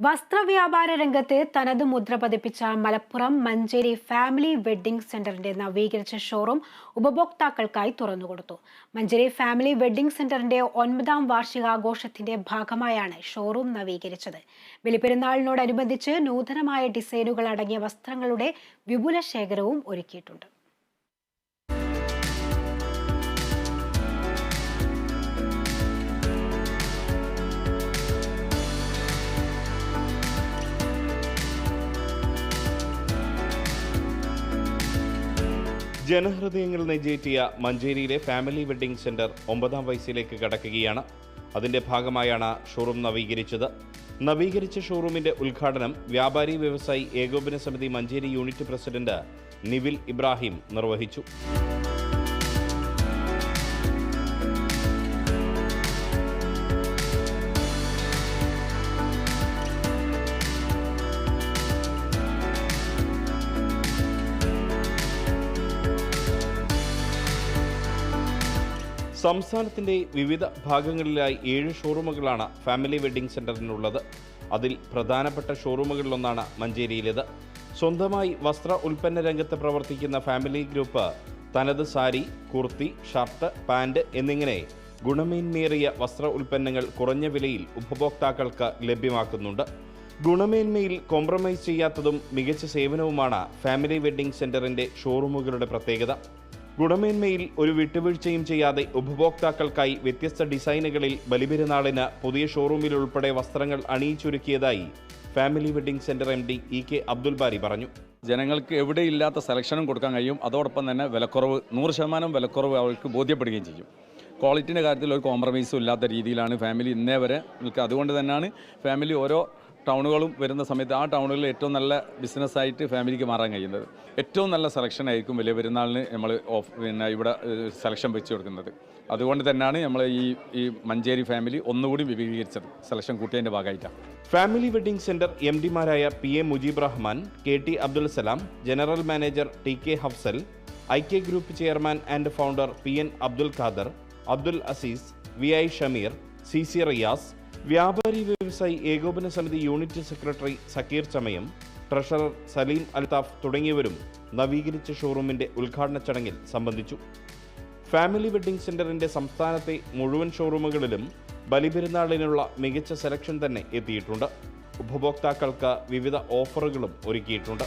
വസ്ത്രവ്യാപാര രംഗത്ത് തനത് മുദ്ര പതിപ്പിച്ച മലപ്പുറം മഞ്ചേരി ഫാമിലി വെഡ്ഡിംഗ് സെന്ററിന്റെ നവീകരിച്ച ഷോറൂം ഉപഭോക്താക്കൾക്കായി തുറന്നുകൊടുത്തു. മഞ്ചേരി ഫാമിലി വെഡ്ഡിംഗ് സെന്ററിന്റെ ഒൻപതാം വാർഷികാഘോഷത്തിന്റെ ഭാഗമായാണ് ഷോറൂം നവീകരിച്ചത്. ബലിപ്പെരുന്നാളിനോടനുബന്ധിച്ച് നൂതനമായ ഡിസൈനുകൾ അടങ്ങിയ വസ്ത്രങ്ങളുടെ വിപുല ശേഖരവും ഒരുക്കിയിട്ടുണ്ട്. ജനഹൃദയങ്ങൾ നെഞ്ചേറ്റിയ മഞ്ചേരിയിലെ ഫാമിലി വെഡ്ഡിംഗ് സെന്റർ ഒമ്പതാം വയസ്സിലേക്ക് കടക്കുകയാണ്. അതിന്റെ ഭാഗമായാണ് ഷോറൂം നവീകരിച്ചത്. നവീകരിച്ച ഷോറൂമിന്റെ ഉദ്ഘാടനം വ്യാപാരി വ്യവസായി ഏകോപന സമിതി മഞ്ചേരി യൂണിറ്റ് പ്രസിഡന്റ് നിവിൽ ഇബ്രാഹിം നിർവഹിച്ചു. സംസ്ഥാനത്തിന്റെ വിവിധ ഭാഗങ്ങളിലായി ഏഴ് ഷോറൂമുകളാണ് ഫാമിലി വെഡ്ഡിംഗ് സെന്ററിനുള്ളത്. അതിൽ പ്രധാനപ്പെട്ട ഷോറൂമുകളിലൊന്നാണ് മഞ്ചേരിയിലേത്. സ്വന്തമായി വസ്ത്ര ഉൽപ്പന്ന രംഗത്ത് പ്രവർത്തിക്കുന്ന ഫാമിലി ഗ്രൂപ്പ് തനത് സാരി കുർത്തി ഷർട്ട് പാന്റ് എന്നിങ്ങനെ ഗുണമേന്മേറിയ വസ്ത്ര ഉൽപ്പന്നങ്ങൾ കുറഞ്ഞ വിലയിൽ ഉപഭോക്താക്കൾക്ക് ലഭ്യമാക്കുന്നുണ്ട്. ഗുണമേന്മയിൽ കോംപ്രമൈസ് ചെയ്യാത്തതും മികച്ച സേവനവുമാണ് ഫാമിലി വെഡ്ഡിംഗ് സെന്ററിന്റെ ഷോറൂമുകളുടെ പ്രത്യേകത. ഗുണമേന്മയിൽ ഒരു വിട്ടുവീഴ്ചയും ചെയ്യാതെ ഉപഭോക്താക്കൾക്കായി വ്യത്യസ്ത ഡിസൈനുകളിൽ ബലിപെരുന്നാളിന് പുതിയ ഷോറൂമിൽ ഉൾപ്പെടെ വസ്ത്രങ്ങൾ അണിയിച്ചൊരുക്കിയതായി Family Wedding Centre M D E K Abdul Bari പറഞ്ഞു. ജനങ്ങൾക്ക് എവിടെയില്ലാത്ത സെലക്ഷനും കൊടുക്കാൻ കഴിയും. അതോടൊപ്പം തന്നെ വിലക്കുറവ് നൂറ് ശതമാനം വിലക്കുറവ് അവർക്ക് ബോധ്യപ്പെടുകയും ചെയ്യും. ക്വാളിറ്റിന്റെ കാര്യത്തിൽ ഒരു കോംപ്രമൈസും ഇല്ലാത്ത രീതിയിലാണ് ഫാമിലി ഇന്നേ വരെ നിൽക്കുക. അതുകൊണ്ട് തന്നെയാണ് ഫാമിലി ഓരോ ടൗണുകളും വരുന്ന സമയത്ത് ആ ടൗണുകളിൽ ഏറ്റവും നല്ല ബിസിനസ്സായിട്ട് ഫാമിലിക്ക് മാറാൻ കഴിയുന്നത്. ഏറ്റവും നല്ല സെലക്ഷൻ ആയിരിക്കും വലിയ പെരുന്നാളിന് നമ്മൾ ഓഫ് പിന്നെ ഇവിടെ സെലക്ഷൻ വെച്ച് കൊടുക്കുന്നത്. അതുകൊണ്ട് തന്നെയാണ് നമ്മൾ ഈ ഈ മഞ്ചേരി ഫാമിലി ഒന്നുകൂടി വിപുലീകരിച്ചത്. സെലക്ഷൻ കൂട്ടിയതിന്റെ ഭാഗമായിട്ടാണ്. Family wedding centre M ഡിമാരായ P A Mujeeb Rahman K T Abdul Salam general manager T K Hafsal I K group chairman and founder P N Abdul Khader Abdul Azeez V I Shameer C C Riyas വ്യാപാരി വ്യവസായി ഏകോപന സമിതി unit secretary Zakir Chamayam treasurer Saleem Althaf തുടങ്ങിയവരും നവീകരിച്ച ഷോറൂമിന്റെ ഉദ്ഘാടന ചടങ്ങിൽ സംബന്ധിച്ചു. Family wedding സെന്ററിന്റെ സംസ്ഥാനത്തെ മുഴുവൻ ഷോറൂമുകളിലും ബലിപെരുന്നാളിനുള്ള മികച്ച സെലക്ഷൻ തന്നെ എത്തിയിട്ടുണ്ട്. ഉപഭോക്താക്കൾക്ക് വിവിധ ഓഫറുകളും ഒരുക്കിയിട്ടുണ്ട്.